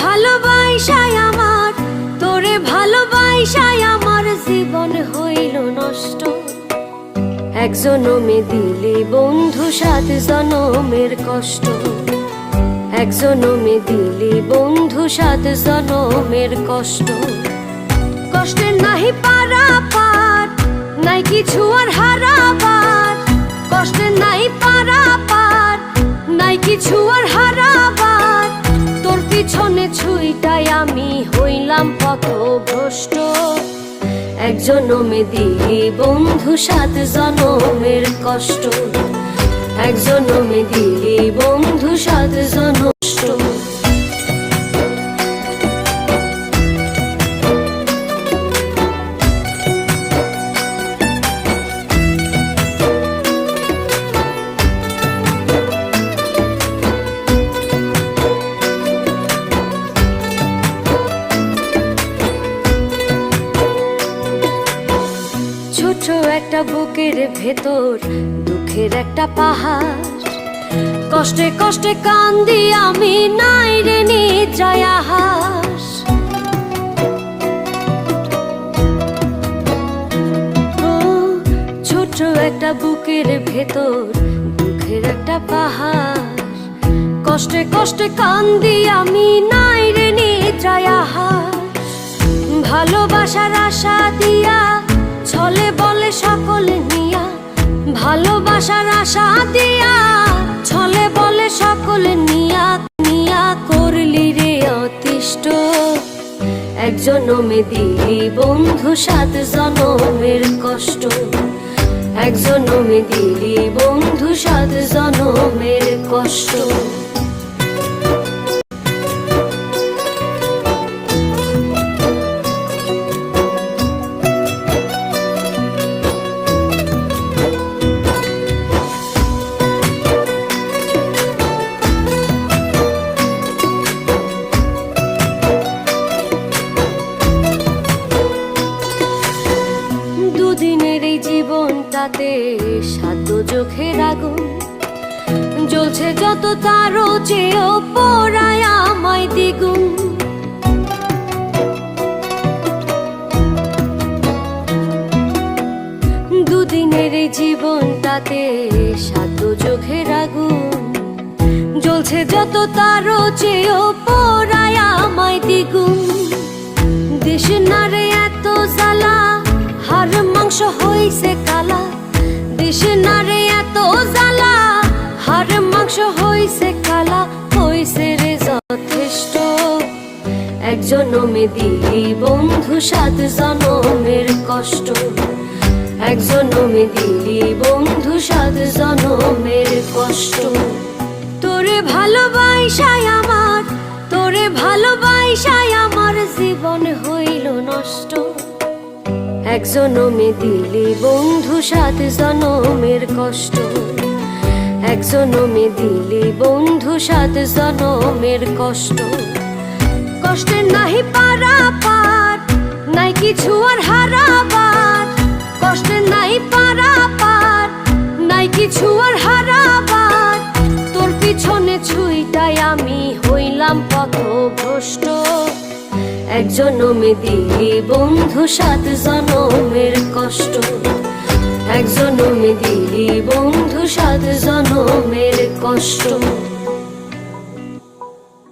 ভালোবাসায় আমার, তোরে ভালোবাসায় আমার জীবন হইল নষ্ট। দিলে বন্ধু, সাত জনমের কষ্ট। এক দিলে বন্ধু, সাত জনমের কষ্ট। কষ্টের নাহি পারা পার নাই কিছু আর হারাবার। আমি হইলাম কত ভ্রষ্ট এক জনমে দিলি বন্ধু, সাত জনমের কষ্ট। এক জনমে দিলি বন্ধু, সাত জনষ্ট ছোট একটা বুকের ভেতর, দুঃখের একটা পাহাড়। কষ্টে কষ্টে কান্দি আমি, নাই রে হাস ছোট একটা বুকের ভেতর, দুঃখের একটা পাহাড়। কষ্টে কষ্টে কান্দি আমি, নাই রে নিদ্রায় হাস ভালোবাসার আশা দিয়া আশা ছলে বলে সকলে নিয়া নিয়া করলি রে অতিষ্ঠ। এক জনমে দিলি বন্ধু সাত জনমের কষ্ট। এক জনমে দিলি বন্ধু সাত জনমের কষ্ট। জীবনটাতে সাত চোখের আগুন। জ্বলছে যত তারও চেয়েও পড়ায় আমায় দ্বিগুণ। দুদিনের এই জীবনটাতে সাত চোখের আগুন। জ্বলছে যত তারও চেয়েও পড়ায় আমায় দ্বিগুণ। মাংস হইছে কালা হইছে রে যথেষ্ট। এক জনমে দিলি বন্ধু সাত জনমের কষ্ট। এক জনমে দিলি বন্ধু সাত জনমের কষ্ট। তোরে ভালোবাসায় আমার, তোরে ভালোবাসায় আমার জীবন হইল নষ্ট। এক জনমে দিলি বন্ধু সাত জনমের কষ্ট। এক জনমে দিলি বন্ধু, সাত জনমের কষ্ট। কষ্টের নাহি পারা পার, নাই কিছু আর হারাবার। কষ্টের নাই পারা পার, নাই কিছু আর হারাবার। তোর পিছনে ছুইটাই আমি হইলাম পথ ভ্রষ্ট এক জনমে দিলি বন্ধু, সাত জনমের কষ্ট। এক জনমে দিলি বন্ধু সাত জনমের কষ্ট।